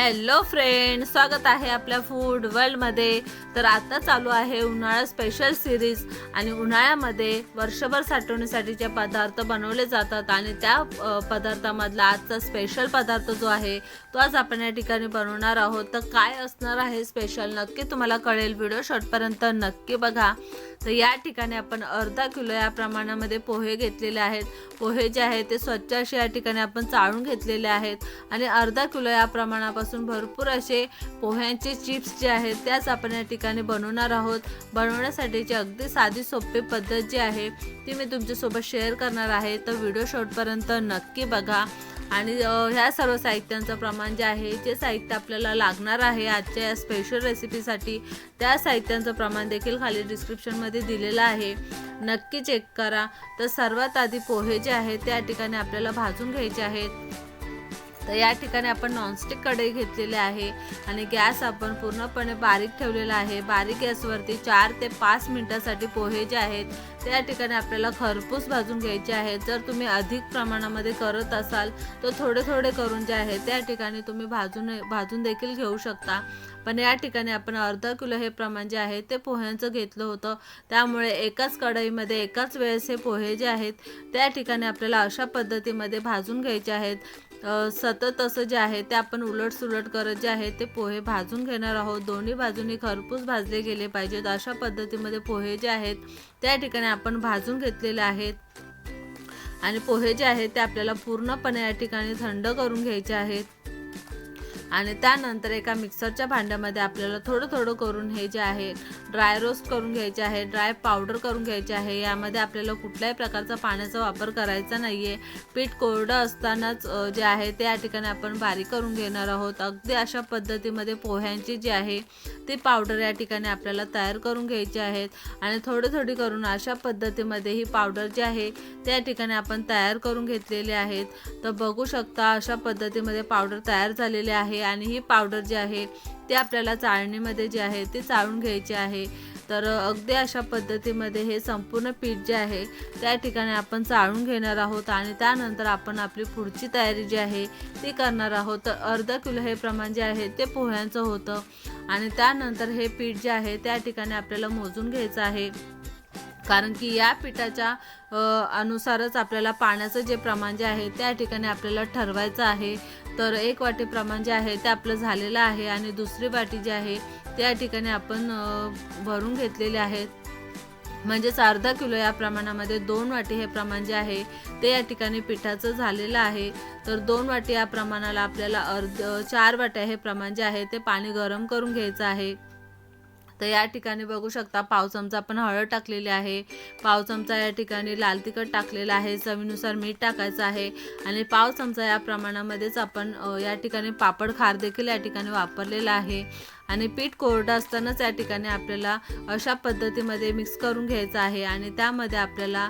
Hello friend स्वागत आहे आपल्या फूड वर्ल्डमध्ये तर आता चालू आहे उन्हाळा स्पेशल सिरीज आणि उन्हाळ्यामध्ये वर्षभर साठवण्यासाठीचे पदार्थ बनवले जातात आणि त्या पदार्थामधला आजचा स्पेशल पदार्थ जो आहे तो आज आपण या ठिकाणी बनवणार आहोत. तर काय असणार आहे स्पेशल नक्की तुम्हाला कळेल. व्हिडिओ शॉर्टपर्यंत नक्की बघा. तर या ठिकाणी आपण अर्धा किलो या प्रमाणामध्ये पोहे घेतलेले आहेत. पोहे जे आहेत ते स्वच्छ असे या ठिकाणी आपण चाळून घेतलेले आहेत. आणि अर्धा किलो या प्रमाणापासून भरपूर असे पोह्यांचे चिप्स जे आहेत त्याच आपण या ठिकाणी ठिकाणी बनवणार आहोत. बनवण्यासाठीची अगदी साधी सोपी पद्धत जी आहे ती मी तुमच्यासोबत शेअर करणार आहे. तर व्हिडिओ शॉर्टपर्यंत नक्की बघा. आणि ह्या सर्व साहित्यांचं प्रमाण जे आहे जे साहित्य आपल्याला लागणार आहे आजच्या या स्पेशल रेसिपीसाठी त्या साहित्यांचं प्रमाण देखील खाली डिस्क्रिप्शनमध्ये दिलेलं आहे. नक्की चेक करा. तर सर्वात आधी पोहे जे आहेत त्या ठिकाणी आपल्याला भाजून घ्यायचे आहेत. तर या ठिकाणी आपण नॉनस्टिक कढई घेतलेली आहे आणि गॅस आपण पूर्णपणे बारीक ठेवलेला आहे. बारीक गॅसवरती चार ते पाच मिनटासाठी पोहे जे आहेत त्या ठिकाणी आपल्याला खरपूस भाजून घ्यायचे आहेत. जर तुम्ही अधिक प्रमाणामध्ये करत असाल तर थोडे थोडे करून जे आहे त्या ठिकाणी तुम्ही भाजून भाजून देखील घेऊ शकता. पण या ठिकाणी आपण अर्धा किलो हे प्रमाण जे आहे ते पोह्यांचं घेतलं होतं. त्यामुळे एकाच कढईमध्ये एकाच वेळेस हे पोहे जे आहेत त्या ठिकाणी आपल्याला अशा पद्धतीमध्ये भाजून घ्यायचे आहेत. सतत असं जे आहे ते आपण उलट सुलट करत जे आहे ते पोहे भाजून घेणार आहोत. दोन्ही बाजूनी खरपूस भाजले गेले पाहिजेत. अशा पद्धतीमध्ये पोहे जे आहेत त्या ठिकाणी आपण भाजून घेतलेले आहेत. आणि पोहे जे आहेत ते आपल्याला पूर्णपणे या ठिकाणी थंड करून घ्यायचे आहेत. आणि त्यानंतर एका मिक्सरच्या भांड्यामध्ये आपल्याला थोडं थोडं करून हे जे आहे. ड्राय रोस्ट करून घ्यायचे आहे. ड्राय पावडर करून घ्यायचे आहे. यामध्ये आपल्याला कुठल्याही प्रकारचा पाण्याचा वापर करायचा नाही आहे पीठ कोरडं असतानाच जे आहे ते या ठिकाणी आपण बारीक करून घेणार आहोत. अगदी अशा पद्धतीमध्ये पोह्यांची जी आहे ती पावडर या ठिकाणी आपल्याला तयार करून घ्यायची आहेत आणि थोडी थोडी करून अशा पद्धतीमध्ये ही पावडर जी आहे त्या ठिकाणी आपण तयार करून घेतलेली आहेत. तर बघू शकता अशा पद्धतीमध्ये पावडर तयार झालेली आहे. आणि ही पावडर जी आहे ते आपल्याला चाळणीमध्ये जे आहे ते चाळून घ्यायची आहे. तर अगदी अशा पद्धतीमध्ये हे संपूर्ण पीठ जे आहे त्या ठिकाणी आपण चाळून घेणार आहोत आणि त्यानंतर आपण आपली पुढची तयारी जी आहे ती करणार आहोत. तर अर्धा किलो हे प्रमाण जे आहे ते पोह्यांचं होतं आणि त्यानंतर हे पीठ जे आहे त्या ठिकाणी आपल्याला मोजून घ्यायचं आहे. कारण की या पिठाच्या अनुसारच आपल्याला पाण्याचं जे प्रमाण जे आहे त्या ठिकाणी आपल्याला ठरवायचं आहे. तर एक वाटी प्रमाण जे आहे ते आपलं झालेलं आहे आणि दुसरी वाटी जी आहे त्या ठिकाणी आपण भरून घेतलेले आहेत म्हणजेच अर्धा किलो या प्रमाणामध्ये दोन वाटी हे प्रमाण जे आहे ते या ठिकाणी पिठाचं झालेलं आहे. तर दोन वाटी या प्रमाणाला आपल्याला अर्ध चार वाट्या हे प्रमाण जे आहे ते पाणी गरम करून घ्यायचं आहे. तर या ठिकाणी बघू शकता पाव चमचा आपण हळद टाकलेली आहे. पाव चमचा या ठिकाणी लाल तिखट टाकलेला आहे. चवीनुसार मीठ टाकायचं आहे. आणि पाव चमचा या प्रमाणामध्येच आपण या ठिकाणी पापड खार देखील या ठिकाणी वापरलेला आहे. आणि पीठ कोरडं असतानाच या ठिकाणी आपल्याला अशा पद्धतीमध्ये मिक्स करून घ्यायचं आहे. आणि त्यामध्ये आपल्याला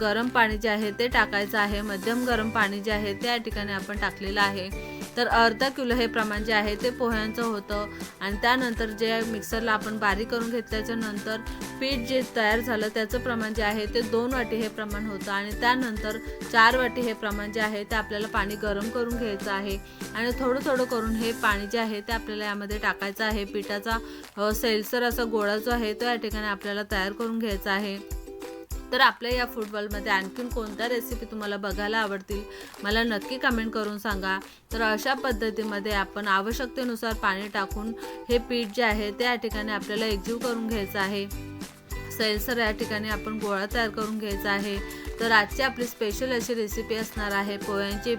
गरम पाणी जे आहे ते टाकायचं आहे. मध्यम गरम पाणी जे आहे ते या ठिकाणी आपण टाकलेलं आहे. तर अर्धा किलो हे प्रमाण जे आहे ते पोह्यांचं होतं. आणि त्यानंतर जे मिक्सरला आपण बारीक करून घेतल्याच्या नंतर पीठ जे तयार झालं त्याचं प्रमाण जे आहे ते दोन वाटी हे प्रमाण होतं. आणि त्यानंतर चार वाटी हे प्रमाण जे आहे ते आपल्याला पाणी गरम करून घ्यायचं आहे. आणि थोडं थोडं करून हे पाणी जे आहे ते आपल्याला यामध्ये टाकायचं आहे. पिठाचा सेल्सर सैलसर असा गोळा जो आहे तो या ठिकाणी आपल्याला तयार करून घ्यायचा आहे. तर आपल्या या फुटबॉलमध्ये आणखीन कोणत्या रेसिपी तुम्हाला बघायला आवडतील? मला नक्की कमेंट करून सांगा. तर अशा पद्धतीमध्ये आपण आवश्यकतेनुसार पाणी टाकून हे पीठ जे आहे ते या ठिकाणी आपल्याला एकजीव करून घ्यायचं आहे. सैलसर या ठिकाणी आपण गोळा तयार करून घ्यायचा आहे. तर आजची आपली स्पेशल अशी रेसिपी असणार आहे पोह्यांची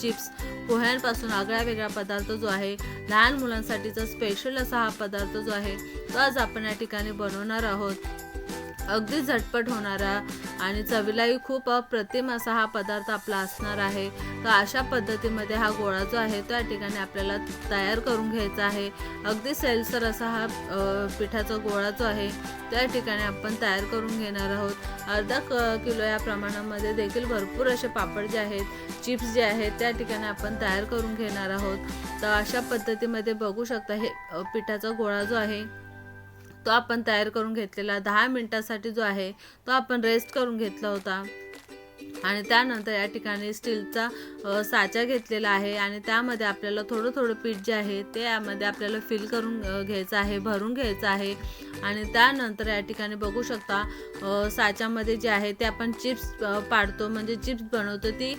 चिप्स पोह्यांपासून आगळा वेगळा पदार्थ जो आहे लहान मुलांसाठीचा स्पेशल असा हा पदार्थ जो आहे तो आज आपण या ठिकाणी बनवणार आहोत. अगदी झटपट होणारा आणि चवीलाही खूप अप्रतिम असा हा पदार्थ आपला असणार आहे. तर अशा पद्धतीमध्ये हा गोळा जो आहे तो या ठिकाणी आपल्याला तयार करून घ्यायचा आहे. अगदी सेलसर असा हा पिठाचा गोळा जो आहे त्या ठिकाणी आपण तयार करून घेणार आहोत. अर्धा क किलो या प्रमाणामध्ये देखील भरपूर असे पापड जे आहेत चिप्स जे आहेत त्या ठिकाणी आपण तयार करून घेणार आहोत. तर अशा पद्धतीमध्ये बघू शकता हे पिठाचा गोळा जो आहे तो आपण तयार करून घेतलेला दहा मिनटासाठी जो आहे तो आपण रेस्ट करून घेतला होता. आणि त्यानंतर या ठिकाणी स्टीलचा साचा घेतलेला आहे आणि त्यामध्ये आपल्याला थोडं थोडं पीठ जे आहे ते यामध्ये आपल्याला फिल करून घ्यायचं आहे भरून घ्यायचं आहे. आणि त्यानंतर या ठिकाणी बघू शकता साच्यामध्ये जे आहे ते आपण चिप्स पाडतो. म्हणजे चिप्स बनवतो ती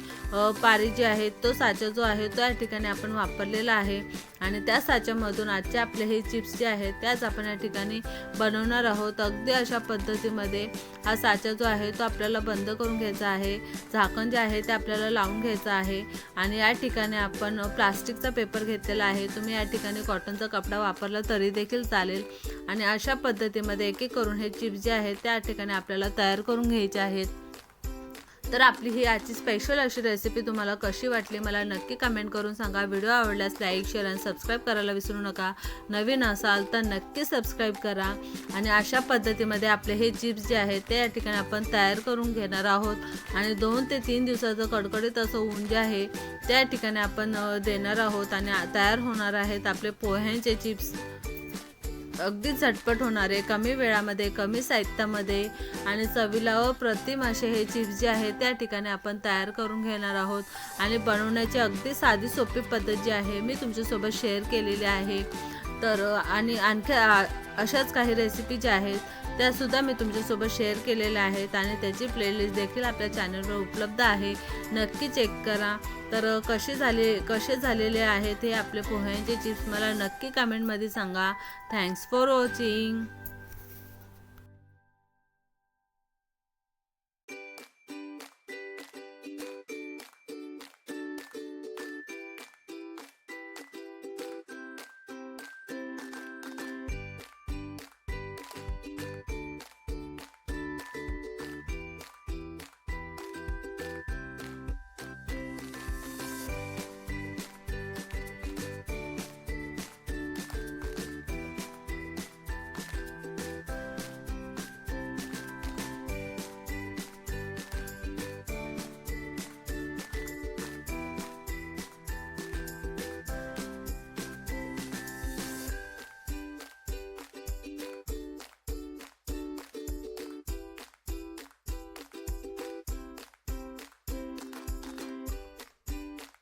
पारी जी आहे तो साचा जो आहे तो या ठिकाणी आपण वापरलेला आहे. आणि त्या साच्यामधून आजचे आपले हे चिप्स जे आहेत त्याच आपण या ठिकाणी बनवणार आहोत. अगदी अशा पद्धतीमध्ये हा साचा जो आहे तो आपल्याला बंद करून घ्यायचा आहे. झाकण जे आहे ते आपल्याला लावून घ्यायचं आहे. आणि या ठिकाणी आपण प्लास्टिकचा पेपर घेतलेला आहे. तुम्ही या ठिकाणी कॉटनचा कपडा वापरला तरी देखील चालेल. आणि अशा पद्धतीमध्ये एक एक करून हे चिप्स जे आहेत त्या ठिकाणी आपल्याला तयार करून घ्यायचे आहेत. तर आपली ही आजची स्पेशल अशी रेसिपी तुम्हाला कशी वाटली मला नक्की कमेंट करून सांगा. व्हिडिओ आवडल्यास लाईक शेअर आणि सबस्क्राईब करायला विसरू नका. नवीन असाल तर नक्की सबस्क्राईब करा. आणि अशा पद्धतीमध्ये आपले हे चिप्स जे आहेत ते या ठिकाणी आपण तयार करून घेणार आहोत. आणि दोन ते तीन दिवसाचं कडकडीत असं ऊन जे आहे त्या ठिकाणी आपण देणार आहोत. आणि तयार होणार आहेत आपले पोह्यांचे चिप्स अगदी झटपट होणारे कमी वेळामध्ये कमी साहित्यामध्ये आणि चवीला अप्रतिम असे हे चिप्स जे आहे त्या ठिकाणी आपण तयार करून घेणार आहोत. आणि बनवण्याची अगदी साधी सोपी पद्धत जी आहे मी तुमच्यासोबत शेअर केलेली आहे. तर आणि आणखी अशाच काही रेसिपी ज्या आहेत त्यासुद्धा मी तुमच्यासोबत शेअर केलेल्या आहेत आणि त्याची प्लेलिस्ट देखील आपल्या चॅनलवर उपलब्ध आहे. नक्की चेक करा. तर कसे झाले कसे झालेले आहेत हे आपले पोह्यांचे चिप्स मला नक्की कमेंटमध्ये सांगा. Thanks for watching